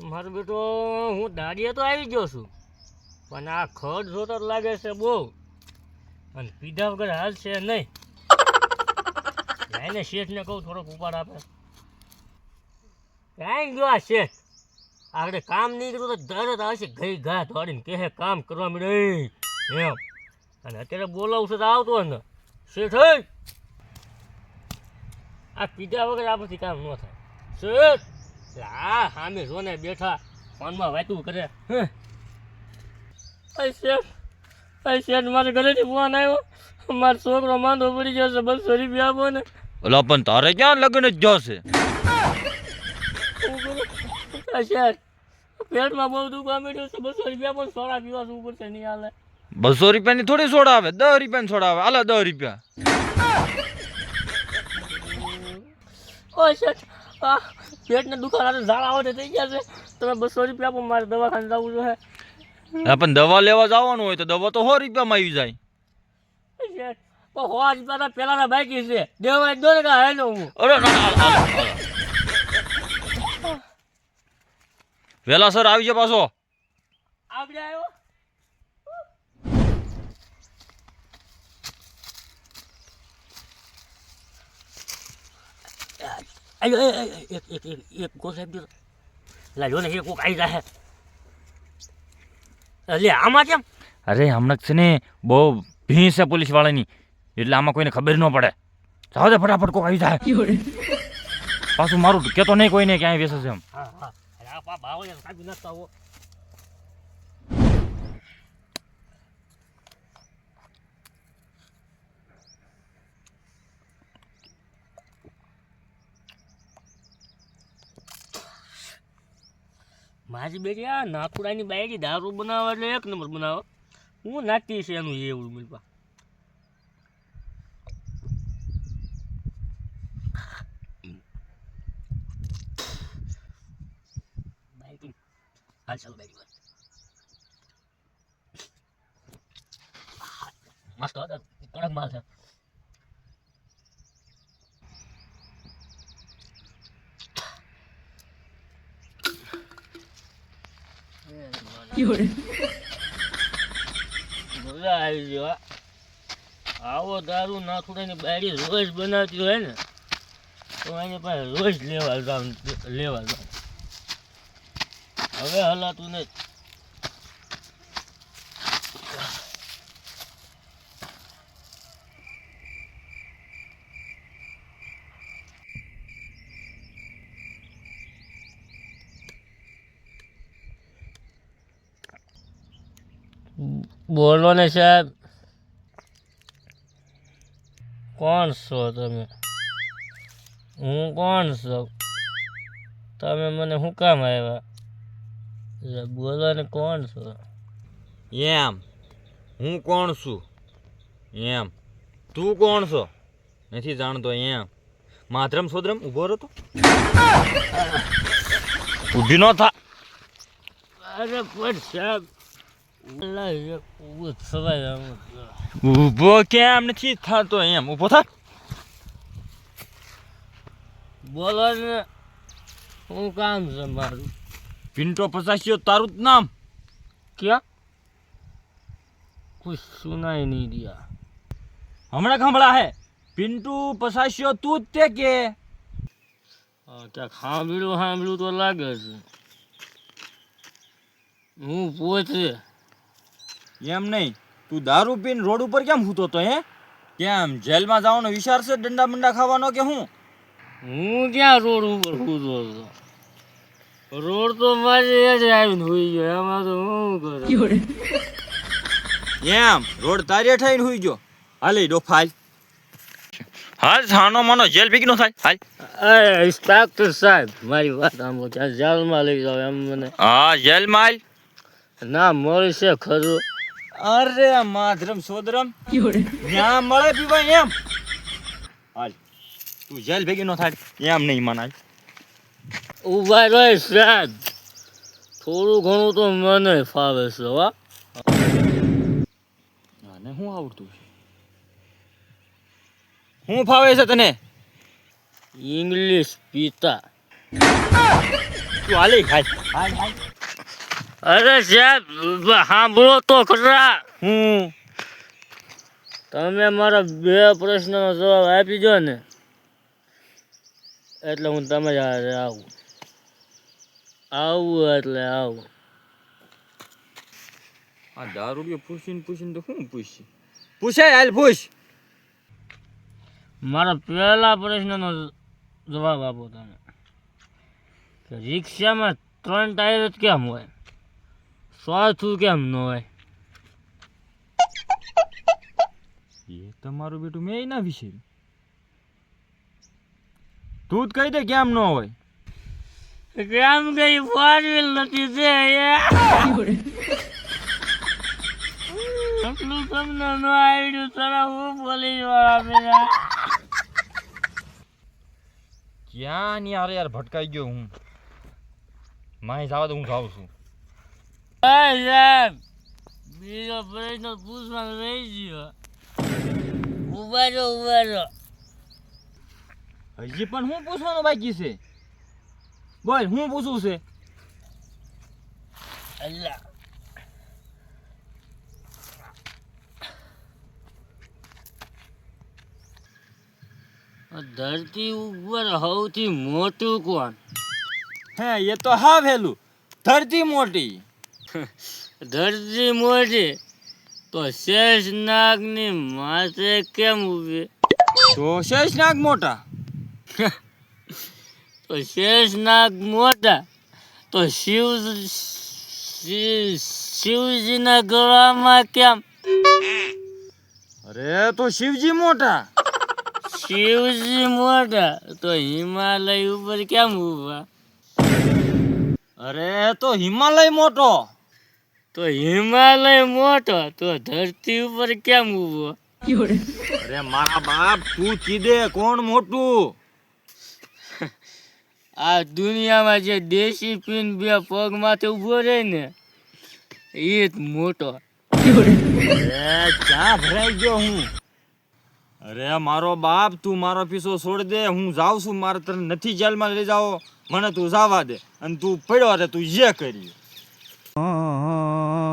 મારો બેટો, હું દાડીએ તો આવી ગયો છું. પણ આ ખડ જોતો લાગે છે બહુ. અને પીધા વગર હાલ છે નહીં. એને શેઠને કહું, થોડોક ઉપાડ આપે. કાંઈ ગયો આ શેઠ? આગળ કામ નહીં કર્યું તો તરત આવશે. ગઈ ઘા દોડીને કહે કામ કરવા મળે એમ. અને અત્યારે બોલાવું છે તો આવતો ને. શેઠ આ પીધા વગર આ પછી કામ ન થાય. શેઠ! આ સામે જોને બેઠા ફોનમાં વાતું કરે. હે. શેઠ મારે ઘરેથી ફોન આવ્યો મારો છોકરો માંદો પડી જશે બસો રૂપિયા આપો ને. ઓલા પણ તારે ક્યાં લગ્ન જ જોશે શેઠ પેટમાં બહુ દુખવા મળ્યું છે બસો રૂપિયા પણ સોડા પીવા શું પડશે નહીં હાલે. બસો રૂપિયાની થોડી સોડા આવે દસ રૂપિયાની સોડા આવે હાલે દસ રૂપિયા. ઓ શેઠ પેટને દુખાવા ઝાડા આવે થઈ ગયા છે. તમે બસો રૂપિયા આપો મારે દવાખાને જવું જોઈએ હા પણ દવા લેવા જવાનું હોય તો દવા તો સો રૂપિયામાં આવી જાય. હોવા રૂપિયા પેલાના બાકી છે. દેવાય દો ને કાં હું. અરે. વહેલા સર આવી જાય પાછો. આપણે આવ્યો? અયો અયો અયો, એક એક એક એક ગો સાહેબ દીધો લાજો ને કોક આવી જાય લે આમાં કેમ અરે હમણાં છે ને બહુ ભીંસ છે પોલીસ વાળાની. એટલે આમાં કોઈને ખબર ન પડે. જાઓ દે ફટાફટ કોક આવી જાય. પાછું મારું કેતો નહીં કોઈને ક્યાંય બેસે છે એમ. હા હા. કાપી નાખતા મારી બેટી, આ નાખુડાની બાયડી દારૂ બનાવે એટલે એક નંબર બનાવે. હું નાતી છે એનું એવું મિલપા હાલ ચાલો બાયડી મસ્ત હતા. કડક માલ છે. મજા આવી ગયો. આવો દારૂ નાખુડાની બારી રોજ બનાવતી હોય ને, તો એની પાસે રોજ લેવા જાવ લેવા જાવ હવે હલાતું નહીં બોલો ને સાહેબ. કોણ છો તમે? હું કોણ છું? તમે મને શું કામ આવ્યા? બોલો ને કોણ છો? એમ. હું કોણ છું? એમ. તું કોણ છો? નથી જાણતો એમ. માધરમ સોદરમ ઊભો રહો ઊભી નો થા અરે પણ સાહેબ ઊભું કેમ નથી થતો એમ? ઊભો થા. બોલો ને શું કામ છે મારું? પિન્ટો પચાસીઓ તારું જ નામ? ક્યાં? કુછ સુનાઈ નહીં દિયા હમણાં ખંભળા હે. પિન્ટુ પચાસીઓ તું જ તે કે? હા, ક્યાંક સાંભળ્યું સાંભળ્યું તો લાગે છે. હું પોતે એમ નહીં. તું દારૂ પીને રોડ ઉપર કેમ હૂતો તો હે? કેમ જેલમાં જવાનો વિચાર છે દંડા મંડા ખાવાનો કે હું? હું ક્યાં રોડ ઉપર કૂદો હતો રોડ તો મારી એ જ આવીને હોઈ ગયો એમાં તો હું કરું? એમ રોડ તારે થઈને હોઈ ગયો. હાલે ડોફાલ હાલ. થાનો માનો જેલ ભેગી નો થાય. હાલ. અરે ઇન્સ્પેક્ટર સાહેબ મારી વાત આમ ત્યાં જેલમાં લઈ જાવ એમ મને. હા જેલમાં ના મળશે ખરું. અરે માધરમ સોદરમ ત્યાં મળે પીવા એમ. હાલ. તું જેલ ભેગી નો થાય. એમ નહીં મનાય. ઊભા રહે સાહેબ. થોડું ઘણું તો મને ફાવે છે વા આને શું આવડતું છે? શું ફાવે છે તને? ઇંગ્લિશ પિતા. તું હાલી ખાય અરે સાહેબ સાંભળો તો ખરા. હું તમે મારા બે પ્રશ્નનો જવાબ આપી દો ને એટલે હું તમે જ આવું. આવું એટલે આવું. આ દારૂડિયો પૂછીને પૂછીને તો શું પૂછી પૂછાય હાલ પૂછ. મારા પહેલા પ્રશ્નનો જવાબ આપો તમે. કે રિક્ષામાં ત્રણ ટાયર જ કેમ હોય? ચોથું કેમ ન હોય એ તમારું બેટું મેં ના વિશે. તું જ કહી દે કેમ ન હોય. કેમ કઈ ફોર વ્હીલ નથી છે એટલું તમને ન આવડ્યું તારા હું પોલીસવાળા પેલા ક્યાં ની યાર યાર ભટકાઈ ગયો હું. માહી જવા તો હું જાઉં છું. સાહેબ બીજો પ્રશ્ન પૂછવાનું રહી ગયો ઊભા રહો ઊભા રહો હજી પણ હું પૂછવાનું બાકી છે? બોલ હું પૂછવું છે? અલ્લા. ધરતી ઉપર સૌથી મોટું કોણ? હે એ તો હા વહેલું. ધરતી મોટી. ધરતી મોટી તો શેષ નાગની માથે કેમ ઊભી? તો શેષનાગ મોટા. તો શેષ નાગ મોટા તો શિવ શિવ- શિવજીના ગળામાં કેમ? અરે તો શિવજી મોટા. શિવજી મોટા તો હિમાલય ઉપર કેમ ઊભા? અરે તો હિમાલય મોટો. તો હિમાલય મોટો તો ધરતી ઉપર કેમ ઊભો અરે મારા બાપ તું કીધે કોણ મોટું? આ દુનિયામાં જે દેશી પીન બે પગ માથે ઊભો રહે ને એ જ મોટો. ક્યાં ભરાઈ ગયો હું? અરે મારો બાપ તું મારો પીસો છોડ દે. હું જાઉં છું મારે તને નથી જેલમાં લઈ જાઓ. મને તું જવા દે. અને તું પડ્યો રે તું જે 啊啊啊